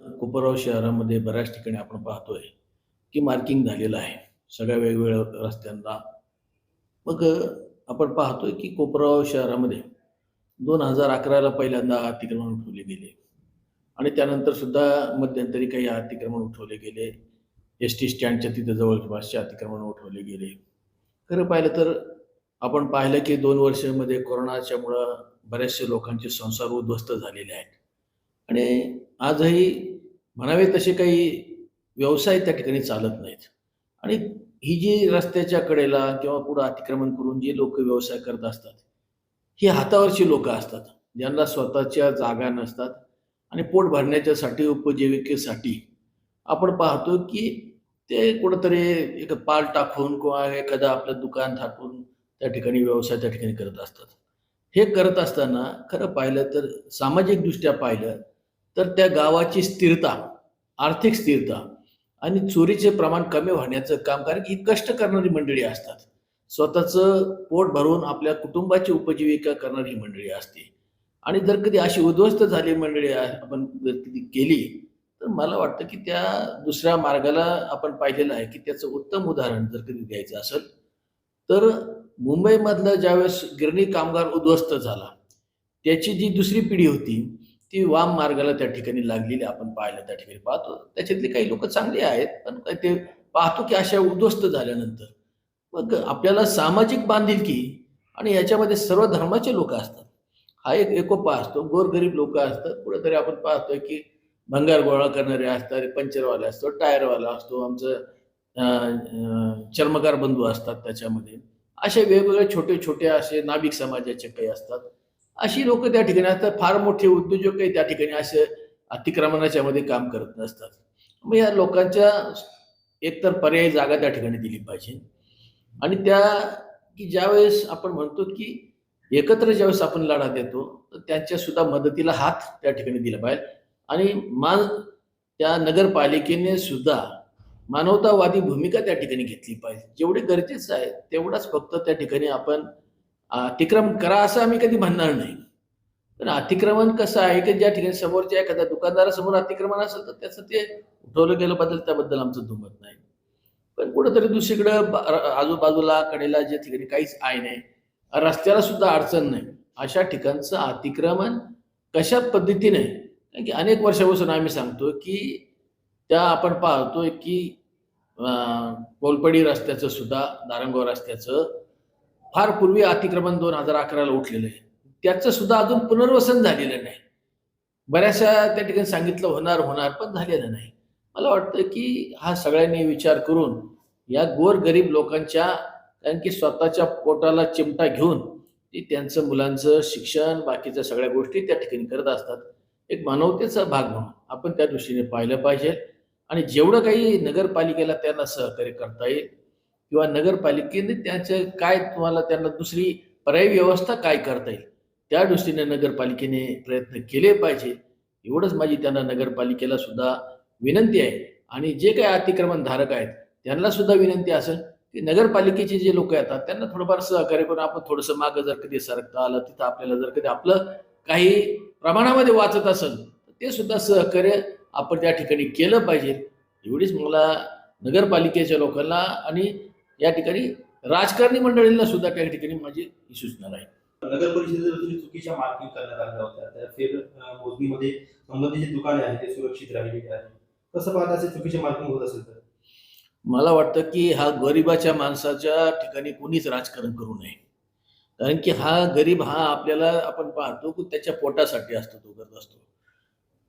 कोपरगाव शहरामध्ये बऱ्याच ठिकाणी आपण पाहतोय की मार्किंग झालेलं आहे. सगळ्या वेगवेगळ्या रस्त्यांना. मग आपण पाहतोय की कोपरगाव शहरामध्ये दोन हजार अकराला पहिल्यांदा अतिक्रमण उठवले गेले. आणि त्यानंतर सुद्धा मध्यंतरी काही अतिक्रमण उठवले गेले. एस टी स्टँडच्या तिथे जवळपासचे अतिक्रमण उठवले गेले. खरं पाहिलं तर आपण पाहिलं की दोन वर्षामध्ये कोरोनाच्यामुळं बऱ्याचशा लोकांचे संसार उद्ध्वस्त झालेले आहेत. आणि आजही म्हणावे तसे काही व्यवसाय त्या ठिकाणी चालत नाहीत. आणि ही जी रस्त्याच्या कडेला किंवा पुढं अतिक्रमण करून जे लोक व्यवसाय करत असतात ही हातावरची लोक असतात ज्यांना स्वतःच्या जागा नसतात आणि पोट भरण्याच्यासाठी उपजीविकेसाठी आपण पाहतो की ते कुठंतरी एक पाल टाकून किंवा एखादं आपलं दुकान थाटून त्या ठिकाणी व्यवसाय त्या ठिकाणी करत असतात. हे करत असताना खरं पाहिलं तर सामाजिकदृष्ट्या पाहिलं तर त्या गावाची स्थिरता आर्थिक स्थिरता आणि चोरीचे प्रमाण कमी होण्याचं काम कारण की ही कष्ट करणारी मंडळी असतात. स्वतःचं पोट भरून आपल्या कुटुंबाची उपजीविका करणारी मंडळी असते. आणि जर कधी अशी उद्ध्वस्त झाली मंडळी आपण जर कधी केली तर मला वाटतं की त्या दुसऱ्या मार्गाला आपण पाहिलेलं आहे की त्याचं उत्तम उदाहरण जर कधी द्यायचं असेल तर मुंबईमधलं ज्यावेळेस गिरणी कामगार उद्ध्वस्त झाला त्याची जी दुसरी पिढी होती ती वाम मार्गाला त्या ठिकाणी लागलेली आपण पाहिलं त्या ठिकाणी पाहतो. त्याच्यातले काही लोक चांगले आहेत पण काय ते पाहतो की अशा उद्ध्वस्त झाल्यानंतर. मग आपल्याला सामाजिक बांधिलकी आणि याच्यामध्ये सर्व धर्माचे लोक असतात. हा एक एकोपा असतो गोरगरीब लोक असतात. कुठेतरी आपण पाहतोय की भंगार गोळा करणारे असतात पंचरवाले असतो टायरवाला असतो आमचं चर्मकार बंधू असतात त्याच्यामध्ये. असे वेगवेगळे छोटे छोटे असे नाभिक समाजाचे काही असतात. अशी लोक त्या ठिकाणी असतात फार मोठे उद्योजक काही त्या ठिकाणी असे अतिक्रमणाच्या मध्ये काम करत नसतात. मग या लोकांच्या एकतर पर्यायी जागा त्या ठिकाणी दिली पाहिजे. आणि त्या की ज्यावेळेस आपण म्हणतो की एकत्र ज्यावेळेस आपण लढा देतो तर त्यांच्या सुद्धा मदतीला हात त्या ठिकाणी दिला पाहिजे. आणि मान त्या नगरपालिकेने सुद्धा मानवतावादी भूमिका त्या ठिकाणी घेतली पाहिजे. जेवढे गरजेचं आहे तेवढाच फक्त त्या ठिकाणी आपण अतिक्रम करा असं आम्ही कधी म्हणणार नाही. पण अतिक्रमण कसं आहे की ज्या ठिकाणी समोरच्या एखाद्या दुकानदारासमोर अतिक्रमण असेल तर त्याचं ते उठवलं गेलं बद्दल त्याबद्दल आमचं दुमत नाही. पण कुठंतरी दुसरीकडं आजूबाजूला कडेला ज्या ठिकाणी काहीच आय नाही रस्त्याला सुद्धा अडचण नाही. अशा ठिकाणचं अतिक्रमण कशा पद्धतीने? कारण की अनेक वर्षापासून आम्ही सांगतो की त्या आपण पाहतोय की कोलपडी रस्त्याचं सुद्धा दारंगाव रस्त्याचं फार पूर्वी अतिक्रमण दोन हजार अकराला उठलेलं आहे. त्याचं सुद्धा अजून पुनर्वसन झालेलं नाही. बऱ्याचशा त्या ठिकाणी सांगितलं होणार होणार पण झालेलं नाही. मला वाटतं की हा सगळ्यांनी विचार करून या गोरगरीब लोकांच्या कारण की स्वतःच्या पोटाला चिमटा घेऊन ती त्यांचं मुलांचं शिक्षण बाकीच्या सगळ्या गोष्टी त्या ठिकाणी करत असतात. एक मानवतेचा भाग म्हणून आपण त्या दृष्टीने पाहिलं पाहिजे. आणि जेवढं काही नगरपालिकेला त्यांना सहकार्य करता येईल किंवा नगरपालिकेने त्याचं काय तुम्हाला त्यांना दुसरी पर्यायी व्यवस्था काय करता येईल? त्या दृष्टीने नगरपालिकेने प्रयत्न केले पाहिजे. एवढंच माझी त्यांना नगरपालिकेला सुद्धा विनंती आहे. आणि जे काही अतिक्रमण धारक आहेत त्यांना सुद्धा विनंती असेल की नगरपालिकेचे जे लोक येतात त्यांना थोडंफार सहकार्य करून आपण थोडंसं मागं जर कधी सरकता आलं तिथं आपल्याला जर कधी आपलं काही प्रमाणामध्ये वाचत असेल तर ते सुद्धा सहकार्य आपण त्या ठिकाणी केलं पाहिजे. एवढीच मला नगरपालिकेच्या लोकांना आणि या ठिकाणी राजकारणी मंडळींना सुद्धा त्या ठिकाणी माझी ही सूचना आहे नगर परिषदेच्या वतीने चुकीच्या मार्किंग करण्यात आल्या होत्या त्या फेर मोजणीमध्ये संबंधित जे दुकाने आहेत ते सुरक्षित राहिलेली आहे. कसं पाहता असे चुकीचे मार्किंग होत असेल तर? मला वाटतं की हा गरिबाच्या माणसाच्या ठिकाणी कोणीच राजकारण करू नये. कारण की हा गरीब हा आपल्याला आपण पाहतो की त्याच्या पोटासाठी असतो तो करत असतो.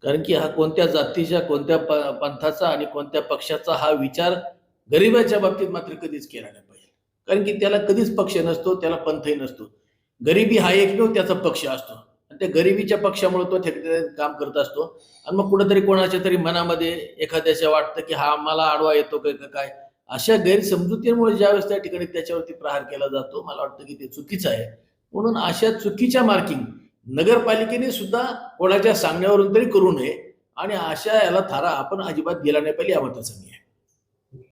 कारण की हा कोणत्या जातीच्या कोणत्या पंथाचा आणि कोणत्या पक्षाचा हा विचार गरिबाच्या बाबतीत मात्र कधीच केला नाही पाहिजे. कारण की त्याला कधीच पक्ष नसतो त्याला पंथही नसतो. गरिबी हा एकमेव त्याचा पक्ष असतो. आणि त्या गरिबीच्या पक्षामुळे तो ठेकेदार काम करत असतो. आणि मग कुठेतरी कोणाच्या तरी मनामध्ये एखाद्याच्या वाटतं की हा मला आडवा येतो काय का काय? अशा गैरसमजुतीमुळे ज्यावेळेस त्या ठिकाणी त्याच्यावरती प्रहार केला जातो मला वाटतं की ते चुकीचं आहे. म्हणून अशा चुकीच्या मार्किंग नगरपालिकेने सुद्धा कोणाच्या सांगण्यावरून तरी करू नये. आणि अशा याला थारा आपण अजिबात गेला नाही पाहिजे या मताचं